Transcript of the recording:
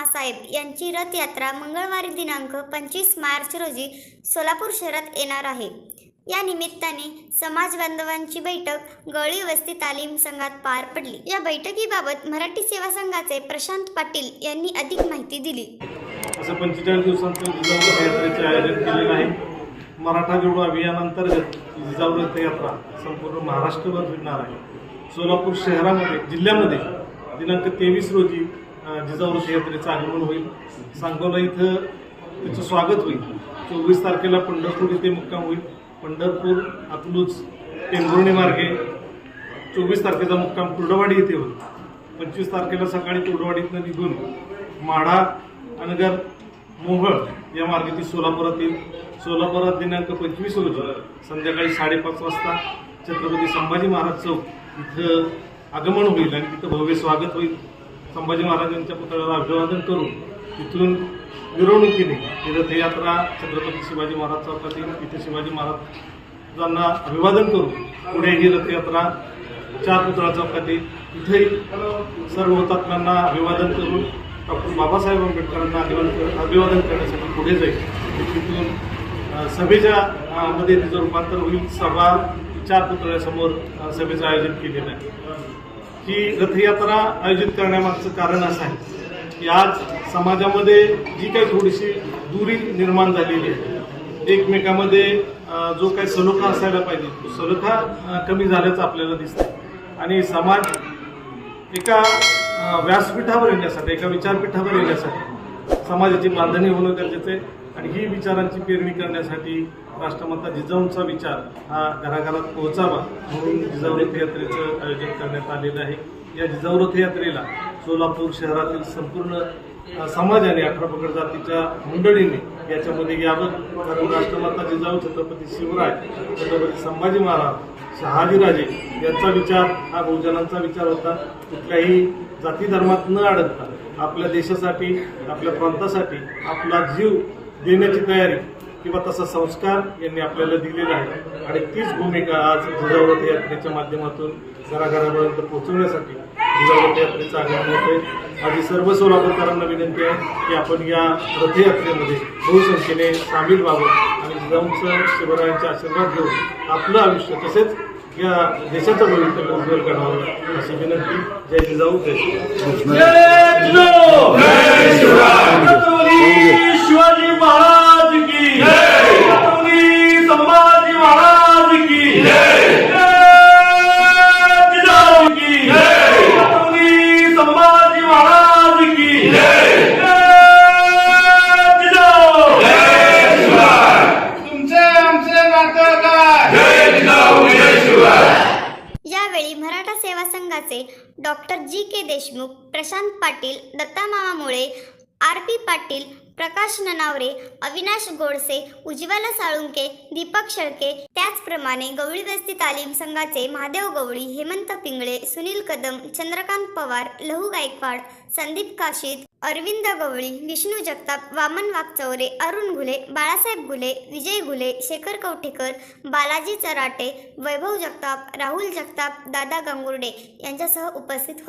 महासाहेब यांची रथयात्रा मंगळवारी दिनांक पंचवीस मार्च रोजी सोलापूर शहरात येणार आहे. या निमित्ताने समाज बांधवांची बैठक गवळी वस्ती तालीम संघात पार पडली. या बैठकीबाबत मराठी सेवा संघाचे प्रशांत पाटील यांनी अधिक माहिती दिली. असं पंचेचाळीस दिवसांचं जिजाऊ यात्रेचे आयोजन केलेलं आहे. मराठा जोडो अभियानांतर्गत जिजाऊ रथयात्रा संपूर्ण महाराष्ट्रभर फिरणार आहे. सोलापूर शहरामध्ये जिल्ह्यामध्ये दिनांक तेवीस रोजी जिजाऊ रथयात्रेचं आगमन होईल. सांगोला इथं त्याचं स्वागत होईल. चोवीस तारखेला पंढरपूर इथे मुक्काम होईल. पंढरपूर अतलूज टेंभुर्णी मार्गे. चोवीस तारखेचा मुक्काम कुर्डवाडी इथे होईल. पंचवीस तारखेला सकाळी कुर्डवाडीतनं निघून माढा अनगर मोहळ या मार्गे ती सोलापुरात येईल. सोलापुरात दिनांक पंचवीस रोजी संध्याकाळी साडेपाच वाजता छत्रपती संभाजी महाराज चौक इथं आगमन होईल आणि तिथं भव्य स्वागत होईल. संभाजी महाराजांच्या पुतळ्याला अभिवादन करून तिथून मिरवणुकीने ही रथयात्रा छत्रपती शिवाजी महाराज चौकात येईल तिथे शिवाजी महाराजांना अभिवादन करून पुढे ही रथयात्रा चार पुतळा चौकात येईल इथेही सर्व हुतात्म्यांना अभिवादन करून डॉक्टर बाबासाहेब आंबेडकरांना अभिवादन अभिवादन करण्यासाठी पुढे जाईल. तिथून सभेच्या मध्ये तिचं रूपांतर होईल. सभा चार पुतळ्यासमोर सभेचं आयोजन केलेलं आहे. ही रथयात्रा आयोजित करण्यामागचं कारण असं आहे की आज समाजामध्ये जी काही थोडीशी दुरी निर्माण झालेली आहे एकमेकामध्ये जो काही सलोखा असायला पाहिजे तो सलोखा कमी झाल्याचं आपल्याला दिसतं आणि समाज एका व्यासपीठावर येण्यासाठी एका विचारपीठावर येण्यासाठी समाजाची बांधणी होणं गरजेचं आहे. आणि ही विचारांची पेरणी करण्यासाठी राष्ट्रमाता जिजाऊंचा विचार हा घराघरात पोहोचावा म्हणून जिजाऊ रथयात्रेचं आयोजन करण्यात आलेलं आहे. या जिजाऊ रथयात्रेला सोलापूर शहरातील संपूर्ण समाजाने अठरा पकड जातीच्या मंडळीने याच्यामध्ये यावं. कारण राष्ट्रमाता जिजाऊ छत्रपती शिवराय छत्रपती संभाजी महाराज शहाजीराजे यांचा विचार हा बहुजनांचा विचार होता. कुठल्याही जाती धर्मात न अडकता आपल्या देशासाठी आपल्या प्रांतासाठी आपला जीव देण्याची तयारी किंवा तसा संस्कार यांनी आपल्याला दिलेला आहे. आणि तीच भूमिका आज जिजावत यात्रेच्या माध्यमातून घराघरापर्यंत पोहोचवण्यासाठी जिजावत यात्रेचं आगमन होते माझी सर्व सोलापूरकरांना विनंती आहे की आपण या रथयात्रेमध्ये बहुसंख्येने सामील व्हावं आणि जिजाऊंचं शिवरायांचे आशीर्वाद घेऊन आपलं आयुष्य तसेच या देशाचं भविष्य उज्ज्वल करावं अशी विनंती. जय जिजाऊ जय शिवराय. छत्रपती शिवाजी महाराज की छत्रपती संभाजी महाराज की जिजाऊ की छत्रपती संभाजी महाराज की जिजाऊ तुमचे आमचे नातं काय यावेळी मराठा संघाचे doctor G K Deshmukh Prashant Patil Datta R P Patil Prakash Nanaware Avinash Godse Ujjwala Salunke Deepak Shelke त्याचप्रमाणे गवळी वस्ती तालीम संघाचे महादेव गवळी हेमंत पिंगळे सुनील कदम चंद्रकांत पवार लहू गायकवाड संदीप काशीद अरविंद गवळी विष्णू जगताप वामन वागचौरे अरुण घुले बाळासाहेब घुले विजय घुले शेखर कवठेकर बालाजी चराटे वैभव जगताप राहुल जगताप दादा गांगुर्डे यांच्यासह उपस्थित होते.